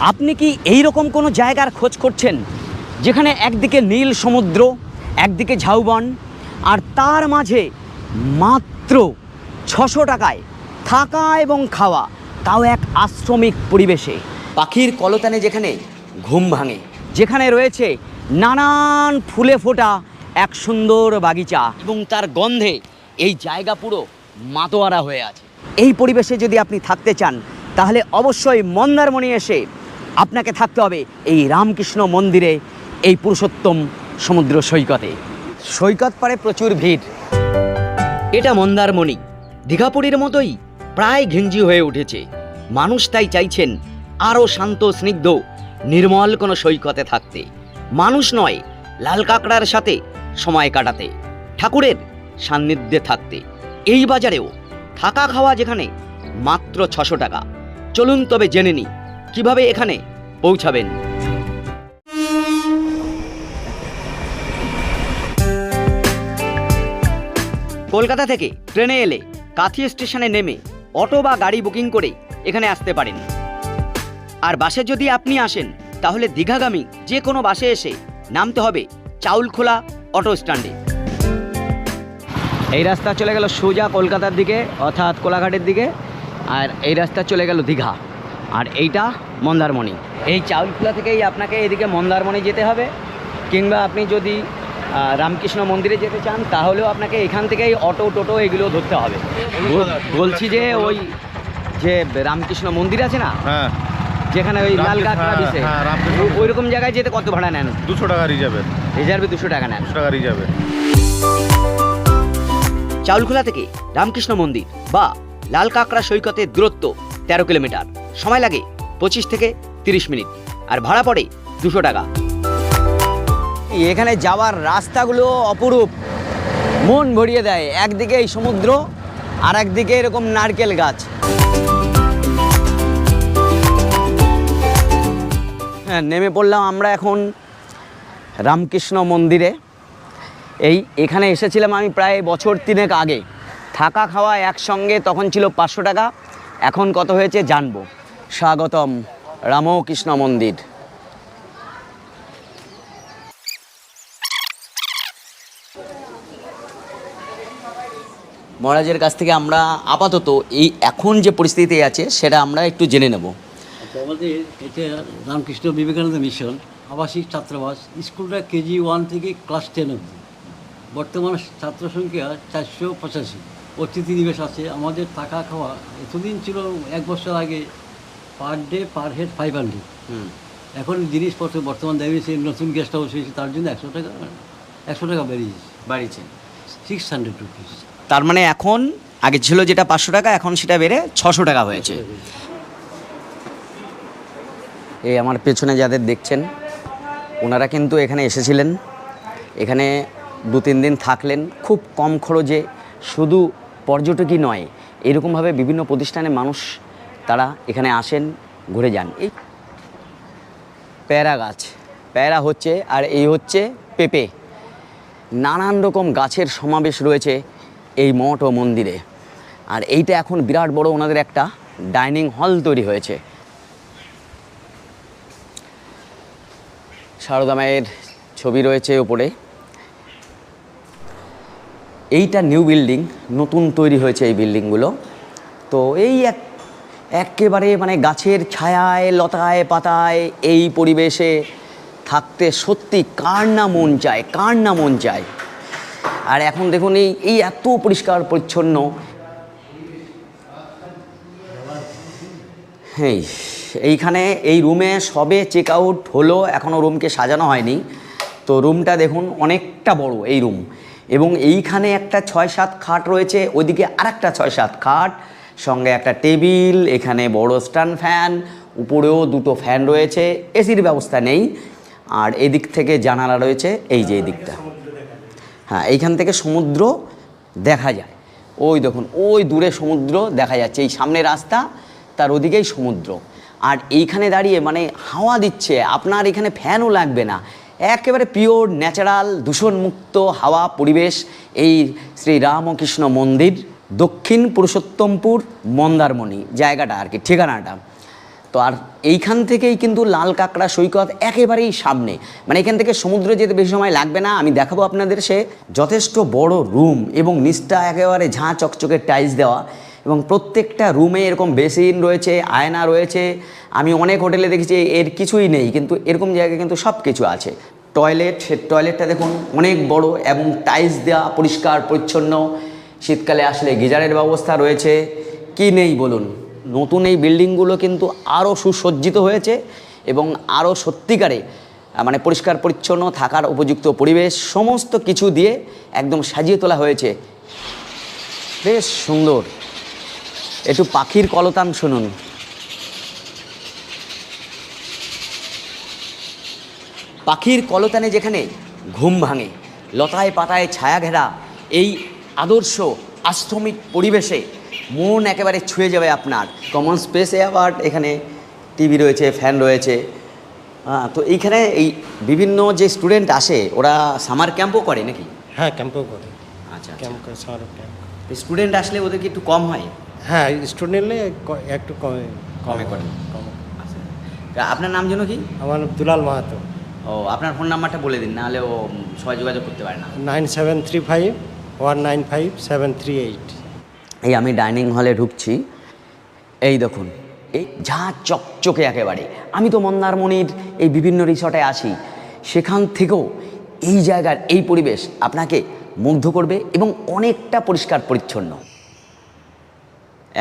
আপনি কি এই রকম কোনো জায়গার খোঁজ করছেন? যেখানে একদিকে নীল সমুদ্র, একদিকে ঝাউবন, আর তার মাঝে মাত্র ছশো টাকায় থাকা এবং খাওয়া, তাও এক আশ্রমিক পরিবেশে। পাখির কলতানে যেখানে ঘুম ভাঙে, যেখানে রয়েছে নানান ফুলে ফোটা, এক সুন্দর বাগিচা, এবং তার গন্ধে এই জায়গা পুরো মাতোয়ারা হয়ে আছে। এই পরিবেশে যদি আপনি থাকতে চান, তাহলে অবশ্যই মন্দারমণি এসে আপনাকে থাকতে হবে এই রামকৃষ্ণ মন্দিরে, এই পুরুষোত্তম সমুদ্র সৈকতে। সৈকত পারে প্রচুর ভিড়। এটা মন্দারমণি। দীঘাপুরীর মতোই প্রায় ঘিঞ্জি হয়ে উঠেছে। মানুষ তাই চাইছেন আরও শান্ত, স্নিগ্ধ, নির্মল কোনো সৈকতে থাকতে। মানুষ নয়, লাল কাঁকড়ার সাথে সময় কাটাতে, ঠাকুরের সান্নিধ্যে থাকতে। এই বাজারেও থাকা খাওয়া যেখানে মাত্র ছশো টাকা। চলুন তবে জেনে নিই কীভাবে এখানে পৌঁছাবেন? কলকাতা থেকে ট্রেনে এলে কাথি স্টেশনে নেমে অটো বা গাড়ি বুকিং করে এখানে আসতে পারেন। আর বাসে যদি আপনি আসেন, তাহলে দীঘাগামী যে কোনো বাসে এসে নামতে হবে চাউলখোলা অটো স্ট্যান্ডে। এই রাস্তা চলে গেল সোজা কলকাতার দিকে, অর্থাৎ কোলাঘাটের দিকে, আর এই রাস্তা চলে গেল দীঘা। আর এইটা মন্দারমণি। এই চাউলখোলা থেকেই আপনাকে এদিকে মন্দারমণি যেতে হবে। কিংবা আপনি যদি রামকৃষ্ণ মন্দিরে যেতে চান তাহলেও আপনাকে এখান থেকেই অটো টোটো এগুলো ধরতে হবে। বলছি যে ওই যে রামকৃষ্ণ মন্দির আছে না? হ্যাঁ। যেখানে ওই লাল কাঁকড়া রামকৃষ্ণ ওই রকম জায়গায় যেতে কত ভাড়া নেন? দুশো টাকা রিজার্ভে। রিজার্ভে দুশো টাকা নেন। দুশো টাকা রিজার্ভে। চাউলখোলা থেকে রামকৃষ্ণ মন্দির বা লাল কাঁকড়া সৈকতের দূরত্ব তেরো কিলোমিটার। সময় লাগে পঁচিশ থেকে তিরিশ মিনিট, আর ভাড়া পড়ে দুশো টাকা। এখানে যাওয়ার রাস্তাগুলো অপরূপ। মন ভরিয়ে দেয়, একদিকে এই সমুদ্র, আর একদিকে এরকম নারকেল গাছ। হ্যাঁ নেমে পড়লাম আমরা এখন রামকৃষ্ণ মন্দিরে। এই এখানে এসেছিলাম আমি প্রায় বছর তিনেক আগে। থাকা খাওয়া একসঙ্গে তখন ছিল পাঁচশো টাকা, এখন কত হয়েছে জানব। স্বাগতম রামকৃষ্ণ মন্দির। মহারাজের কাছ থেকে আমরা আপাতত এই এখন যে পরিস্থিতি আছে সেটা আমরা একটু জেনে নেব। আচ্ছা, আমাদের রামকৃষ্ণ বিবেকানন্দ মিশন আবাসিক ছাত্রাবাস স্কুলটা কেজি ওয়ান থেকে ক্লাস টেন অবধি। বর্তমান ছাত্র সংখ্যা চারশো পঁচাশি। অতিথি নিবেশ আছে। আমাদের থাকা খাওয়া এতদিন ছিল এক বছর আগে per day per head five hundred এখন জিনিসপত্র বর্তমান দেখা গেছে নতুন গেস্ট হাউস হয়েছে তার জন্য একশো টাকা একশো টাকা বেরিয়েছে। বাড়িয়েছে। সিক্স হান্ড্রেড রুপিস তার মানে এখন আগে ছিল যেটা পাঁচশো টাকা এখন সেটা বেড়ে ছশো টাকা হয়েছে। এই আমার পেছনে যাদের দেখছেন ওনারা কিন্তু এখানে এসেছিলেন। এখানে দু তিন দিন থাকলেন খুব কম খরচে। শুধু পর্যটকই নয় এরকমভাবে বিভিন্ন প্রতিষ্ঠানে মানুষ তারা এখানে আসেন, ঘুরে যান। এই প্যারা গাছ। প্যারা হচ্ছে আর এই হচ্ছে পেঁপে। নানান রকম গাছের সমাবেশ রয়েছে এই মঠ ও মন্দিরে। আর এইটা এখন বিরাট বড় ওনাদের একটা ডাইনিং হল তৈরি হয়েছে। সারদা মায়ের ছবি রয়েছে ওপরে এইটা নিউ বিল্ডিং, নতুন তৈরি হয়েছে এই বিল্ডিংগুলো। তো এই এক একেবারে মানে গাছের ছায়ায়, লতায়, পাতায় এই পরিবেশে থাকতে সত্যি কার না মন চায়, কার না মন চায়? আর এখন দেখুন এই এই এত পরিষ্কার পরিচ্ছন্ন। এই এইখানে এই রুমে সবে চেক আউট হলো এখনও রুমকে সাজানো হয়নি। তো রুমটা দেখুন অনেকটা বড় এই রুম। এবং এইখানে একটা ছয় সাত খাট রয়েছে, ওইদিকে আরেকটা ছয় সাত খাট। সঙ্গে একটা টেবিল, এখানে বড় স্ট্যান্ড ফ্যান, উপরেও দুটো ফ্যান রয়েছে, এসির ব্যবস্থা নেই। আর এদিক থেকে জানালা রয়েছে, এই যে এদিকটা। হ্যাঁ এইখান থেকে সমুদ্র দেখা যায়। ওই দেখুন, ওই দূরে সমুদ্র দেখা যাচ্ছে, এই সামনে রাস্তা, তার ওদিকেই সমুদ্র। আর এইখানে দাঁড়িয়ে মানে হাওয়া দিচ্ছে, আপনার এখানে ফ্যানও লাগবে না। একেবারে পিওর, ন্যাচারাল, দূষণমুক্ত হাওয়া পরিবেশ, এই শ্রী রামকৃষ্ণ মন্দির। দক্ষিণ পুরুষোত্তমপুর মন্দারমণি, জায়গাটা আর কি, ঠিকানাটা। তো আর এইখান থেকেই কিন্তু লাল কাঁকড়া সৈকত একেবারেই সামনে। মানে এখান থেকে সমুদ্রে যেতে বেশি সময় লাগবে না, আমি দেখাবো আপনাদের সে যথেষ্ট বড় রুম এবং নিচটা একেবারে ঝাঁ চকচকে টাইলস দেওয়া এবং প্রত্যেকটা রুমে এরকম বেসিন রয়েছে, আয়না রয়েছে। আমি অনেক হোটেলে দেখেছি, এর কিছুই নেই, কিন্তু এরকম জায়গায় কিন্তু সব কিছু আছে। টয়লেট, সে টয়লেটটা দেখুন, অনেক বড় এবং টাইলস দেওয়া, পরিষ্কার, পরিচ্ছন্ন। শীতকালে আসলে গিজারের ব্যবস্থা রয়েছে। কি নেই বলুন? নতুন এই বিল্ডিংগুলো কিন্তু আরও সুসজ্জিত হয়েছে এবং আরও সত্যিকারে মানে পরিষ্কার পরিচ্ছন্ন থাকার উপযুক্ত পরিবেশ সমস্ত কিছু দিয়ে একদম সাজিয়ে তোলা হয়েছে। বেশ সুন্দর। একটু পাখির কলতান শুনুন। পাখির কলতানে যেখানে ঘুম ভাঙে, লতায় পাতায় ছায়া ঘেরা এই আদর্শ আশ্রমিক পরিবেশে মন একেবারে ছুঁয়ে যাবে আপনার। কমন স্পেসে আবার এখানে টিভি রয়েছে ফ্যান রয়েছে। হ্যাঁ তো এইখানে এই বিভিন্ন যে স্টুডেন্ট আসে ওরা সামার ক্যাম্পও করে নাকি? হ্যাঁ ক্যাম্পও করে। আচ্ছা ক্যাম্প করে সার ক্যাম্প স্টুডেন্ট আসলে ওদের কি একটু কম হয়? হ্যাঁ স্টুডেন্ট একটু কমে কমে করে। কমে। তা আপনার নাম যেন কি? আমার দুলাল মাহাতো। ও আপনার ফোন নাম্বারটা বলে দিন নাহলে ও সবাই যোগাযোগ করতে পারে না। Nine seven three five one nine five seven three eight এই আমি ডাইনিং হলে ঢুকছি। এই দেখুন, এই যা চকচকে একেবারে। আমি তো মন্দারমণির এই বিভিন্ন রিসর্টে আসি সেখান থেকেও এই জায়গার এই পরিবেশ আপনাকে মুগ্ধ করবে এবং অনেকটা পরিষ্কার পরিচ্ছন্ন।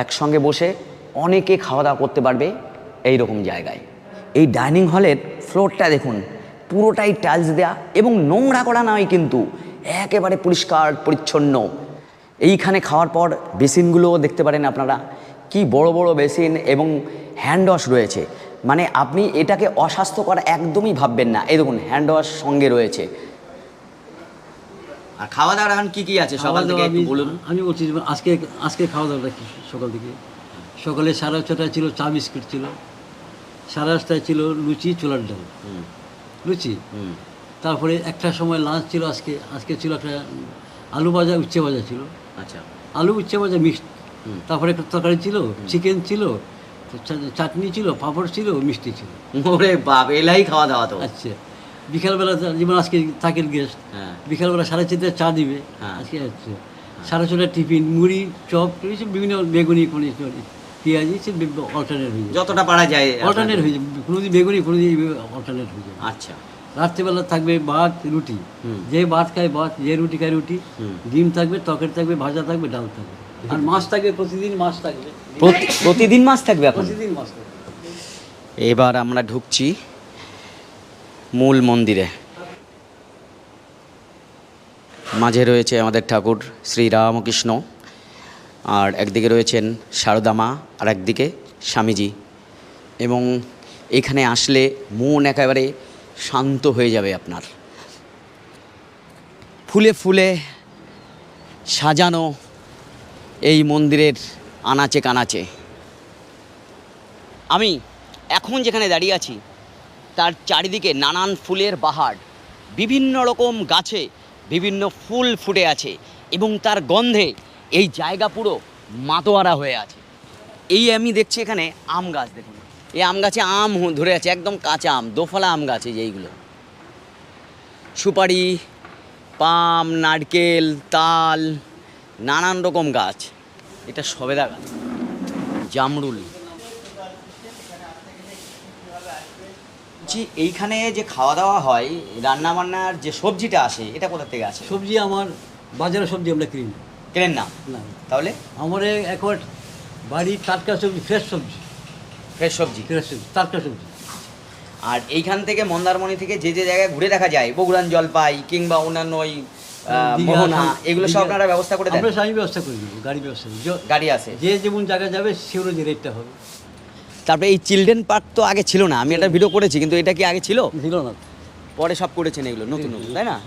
একসঙ্গে বসে অনেকে খাওয়া দাওয়া করতে পারবে এই রকম জায়গায়। এই ডাইনিং হলের ফ্লোরটা দেখুন, পুরোটাই টাইলস দেয়া এবং নোংরা করা নয় কিন্তু। একেবারে পরিষ্কার পরিচ্ছন্ন। এইখানে খাওয়ার পর বেসিনগুলোও দেখতে পারেন আপনারা। কি বড় বড় বেসিন এবং হ্যান্ড ওয়াশ রয়েছে। মানে আপনি এটাকে অস্বাস্থ্যকর একদমই ভাববেন না। এই দেখুন হ্যান্ড ওয়াশ সঙ্গে রয়েছে। আর খাওয়া দাওয়া এখন কী কী আছে? সকাল থেকে একটু বলুন। আমি বলছি আজকে আজকে খাওয়া দাওয়াটা কি সকাল থেকে? সকালে সাড়ে ছটায় ছিল চা বিস্কুট ছিল। সাড়ে আটটায় ছিল লুচি চোলার ডাল। লুচি? হুম। তারপরে একটা সময় লাঞ্চ ছিল আজকে আজকে ছিল একটা আলু ভাজা উচ্ছে ভাজা ছিল। আচ্ছা। আলু উচ্ছে ভাজা মিক্সড। তারপরে একটা তরকারি ছিল চিকেন ছিল চাটনি ছিল পাঁপড় ছিল মিষ্টি ছিল। ওরে বাপ এলাই খাওয়া দাওয়া তো। আচ্ছা। বিকালবেলা যেমন আজকে থাকেন গেস্ট হ্যাঁ। বিকালবেলা সাড়ে চারটায় চা দিবে। হ্যাঁ। আজকে হচ্ছে সাড়ে ছটায় টিফিন মুড়ি চপ এইসব বিভিন্ন বেগুনি কোনো পেঁয়াজি সে অল্টারনেট হয়ে যায়। যতটা পারা যায় অল্টারনেট হয়ে যায়। কোনোদিন বেগুনি কোনোদিন অল্টারনেট হয়ে যায়। আচ্ছা। রাত্রেবেলা থাকবে ভাত রুটি। যে ভাত খায় ভাত যে রুটি খায় রুটি। ডিম থাকবে তরকারি থাকবে ভাজা থাকবে ডাল থাকবে। আর মাছ থাকবে প্রতিদিন মাছ থাকবে। প্রতিদিন মাছ থাকবে প্রতিদিন মাছ থাকবে। এবার আমরা ঢুকছি মূল মন্দিরে। মাঝে রয়েছে আমাদের ঠাকুর শ্রী রামকৃষ্ণ আর একদিকে রয়েছেন শারদা মা আর একদিকে স্বামীজি। এবং এখানে আসলে মন একেবারে শান্ত হয়ে যাবে আপনার। ফুলে ফুলে সাজানো এই মন্দিরের আনাচে কানাচে। আমি এখন যেখানে দাঁড়িয়ে আছি, তার চারিদিকে নানান ফুলের বাহার, বিভিন্ন রকম গাছে বিভিন্ন ফুল ফুটে আছে এবং তার গন্ধে এই জায়গা পুরো মাতোয়ারা হয়ে আছে। এই আমি দেখছি এখানে আম গাছ, দেখুন। এই আম গাছে আম ধরে আছে একদম কাঁচা আম দোফলা আম গাছ এই যে সুপারি পাম নারকেল তাল নানান রকম গাছ। এটা সবেদা গাছ। জামরুল। জি এইখানে যে খাওয়া দাওয়া হয় রান্না বান্নার যে সবজিটা আসে এটা কোথা থেকে আসে? সবজি আমার বাজারে সবজি আমরা কিনি। কেনেন না? না। তাহলে? আমার একবার বাড়ির টাটকা সবজি ফ্রেশ সবজি। ফ্রেশ সবজি। ফ্রেশ সবজি। টাটকা সবজি। আর এইখান থেকে মন্দারমণি থেকে যে যে জায়গায় ঘুরে দেখা যায় বগুড়ান জলপাই কিংবা অন্যান্য ওই মোহনা এগুলো সব আপনারা ব্যবস্থা করে দেন? আমরা আমি ব্যবস্থা করে দেবো গাড়ি ব্যবস্থা গাড়ি আছে। যে যেমন জায়গায় যাবে সে অনুযায়ী রেটটা হবে। তারপরে এই চিলড্রেন পার্ক তো আগে ছিল না আমি একটা ভিডিও করেছি কিন্তু এটা কি আগে ছিল? ছিল না। পরে সব করেছেন এগুলো নতুন নতুন তাই না?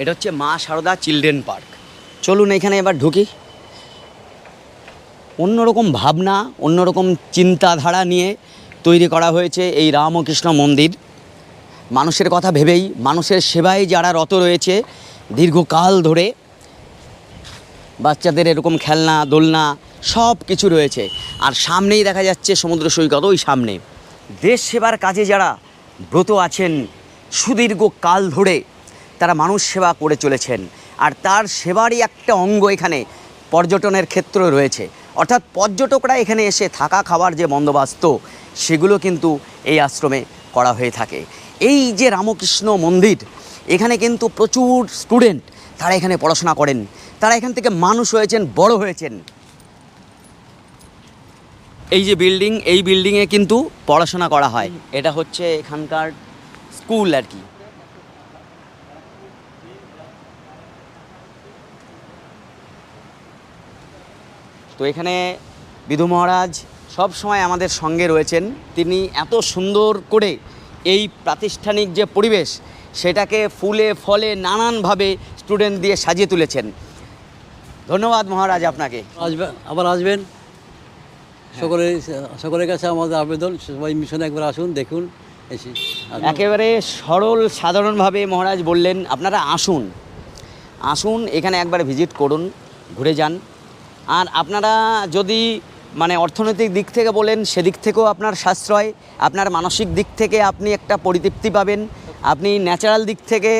এটা হচ্ছে মা সারদা চিলড্রেন পার্ক। চলুন এখানে এবার ঢুকি। অন্যরকম ভাবনা, অন্যরকম চিন্তাধারা নিয়ে তৈরি করা হয়েছে এই রামকৃষ্ণ মন্দির। মানুষের কথা ভেবেই, মানুষের সেবায় যারা রত রয়েছে, দীর্ঘকাল ধরে বাচ্চাদের এরকম খেলনা, দোলনা সব কিছু রয়েছে। আর সামনেই দেখা যাচ্ছে সমুদ্র সৈকত, ওই সামনে। দেশ সেবার কাজে যারা ব্রত আছেন সুদীর্ঘ কাল ধরে তারা মানুষ সেবা করে চলেছেন। আর তার সেবারই একটা অঙ্গ এখানে, পর্যটনের ক্ষেত্র রয়েছে। অর্থাৎ পর্যটকরা এখানে এসে থাকা খাওয়ার যে বন্দোবস্ত, সেগুলো কিন্তু এই আশ্রমে করা হয়ে থাকে। এই যে রামকৃষ্ণ মন্দির, এখানে কিন্তু প্রচুর স্টুডেন্ট তারা এখানে পড়াশোনা করেন। তারা এখান থেকে মানুষ হয়েছেন, বড় হয়েছেন। এই যে বিল্ডিং এই বিল্ডিংয়ে কিন্তু পড়াশোনা করা হয়। এটা হচ্ছে এখানকার স্কুল আর কি। তো এখানে বিধু মহারাজ সব সময় আমাদের সঙ্গে রয়েছেন। তিনি এত সুন্দর করে এই প্রাতিষ্ঠানিক যে পরিবেশ সেটাকে ফুলে ফলে নানানভাবে স্টুডেন্ট দিয়ে সাজিয়ে তুলেছেন। ধন্যবাদ মহারাজ আপনাকে। আসবেন আবার আসবেন। সকলের সকলের কাছে আমাদের আবেদন সবাই মিশনে একবার আসুন দেখুন এসে একেবারে সরল সাধারণভাবে মহারাজ বললেন আপনারা আসুন। আসুন এখানে একবার ভিজিট করুন ঘুরে যান। আর আপনারা যদি মানে অর্থনৈতিক দিক থেকে বলেন সেদিক থেকেও আপনার সাশ্রয় আপনার মানসিক দিক থেকে আপনি একটা পরিতৃপ্তি পাবেন আপনি ন্যাচারাল দিক থেকে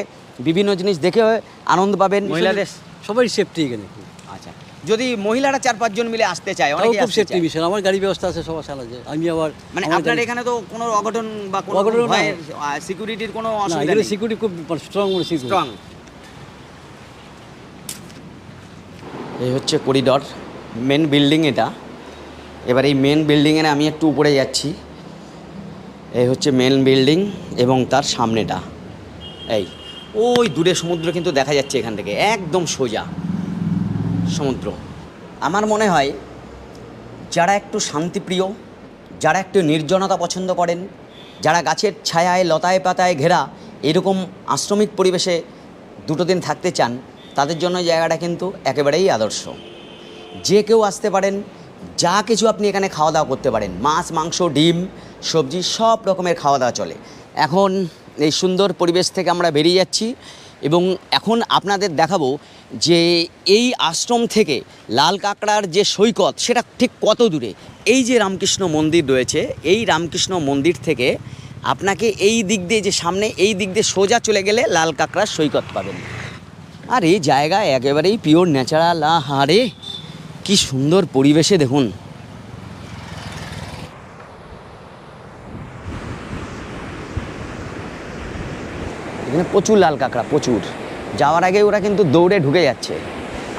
বিভিন্ন জিনিস দেখে আনন্দ পাবেন। মহিলাদের সবাই সেফটি এখানে। আচ্ছা যদি মহিলারা চার পাঁচজন মিলে আসতে চায় অনেকে খুব সেফটি। মিশন আমার গাড়ি ব্যবস্থা আছে সবার সালাজে আমি আবার মানে আপনার এখানে তো কোনো অঘটন বা কোনো সিকিউরিটির কোনো অসুবিধা নেই। সিকিউরিটি খুব স্ট্রং স্ট্রং এই হচ্ছে করিডর মেন বিল্ডিং এটা। এবার এই মেন বিল্ডিংয়ে আমি একটু উপরে যাচ্ছি। এই হচ্ছে মেন বিল্ডিং এবং তার সামনেটা। এই, ওই দূরে সমুদ্র কিন্তু দেখা যাচ্ছে এখান থেকে, একদম সোজা। সমুদ্র। আমার মনে হয় যারা একটু শান্তিপ্রিয়, যারা একটু নির্জনতা পছন্দ করেন, যারা গাছের ছায়ায়, লতায় পাতায় ঘেরা এরকম আশ্রমিক পরিবেশে দুটো দিন থাকতে চান তাদের জন্য জায়গাটা কিন্তু একেবারেই আদর্শ। যে কেউ আসতে পারেন, যা কিছু আপনি এখানে খাওয়া দাওয়া করতে পারেন, মাছ, মাংস, ডিম, সবজি, সব রকমের খাওয়া দাওয়া চলে। এখন এই সুন্দর পরিবেশ থেকে আমরা বেরিয়ে যাচ্ছি এবং এখন আপনাদের দেখাবো যে এই আশ্রম থেকে লাল কাঁকড়ার যে সৈকত, সেটা ঠিক কত দূরে? এই যে রামকৃষ্ণ মন্দির রয়েছে, এই রামকৃষ্ণ মন্দির থেকে আপনাকে এই দিক দিয়ে যে সামনে, এই দিক দিয়ে সোজা চলে গেলে লাল কাঁকড়ার সৈকত পাবেন। আর, এই জায়গা একেবারেই পিওর ন্যাচারাল আহারে, কি সুন্দর পরিবেশে দেখুন। এখানে প্রচুর লাল কাঁকড়া, প্রচুর। যাওয়ার আগে ওরা কিন্তু দৌড়ে ঢুকে যাচ্ছে।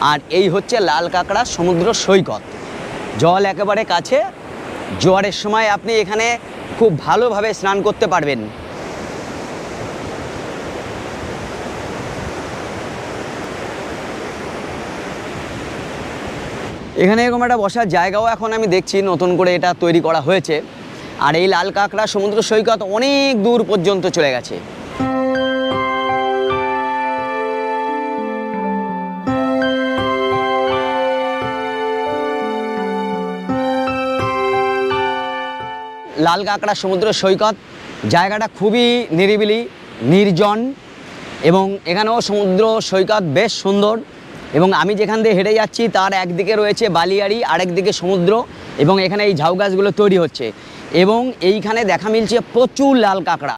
আর এই হচ্ছে লাল কাঁকড়া সমুদ্র সৈকত। জল একেবারে কাছে। জোয়ারের সময় আপনি এখানে খুব ভালোভাবে স্নান করতে পারবেন। এখানে এরকম একটা বসার জায়গাও এখন আমি দেখছি, নতুন করে এটা তৈরি করা হয়েছে। আর এই লাল কাঁকড়া সমুদ্র সৈকত অনেক দূর পর্যন্ত চলে গেছে। লাল কাঁকড়া সমুদ্র সৈকত জায়গাটা খুবই নিরিবিলি, নির্জন এবং এখানেও সমুদ্র সৈকত বেশ সুন্দর। এবং আমি যেখান দিয়ে হেঁটে যাচ্ছি, তার একদিকে রয়েছে বালিয়াড়ি আরেকদিকে সমুদ্র এবং এখানে এই ঝাউ গাছগুলো তৈরি হচ্ছে। এবং এইখানে দেখা মিলছে প্রচুর লাল কাঁকড়া।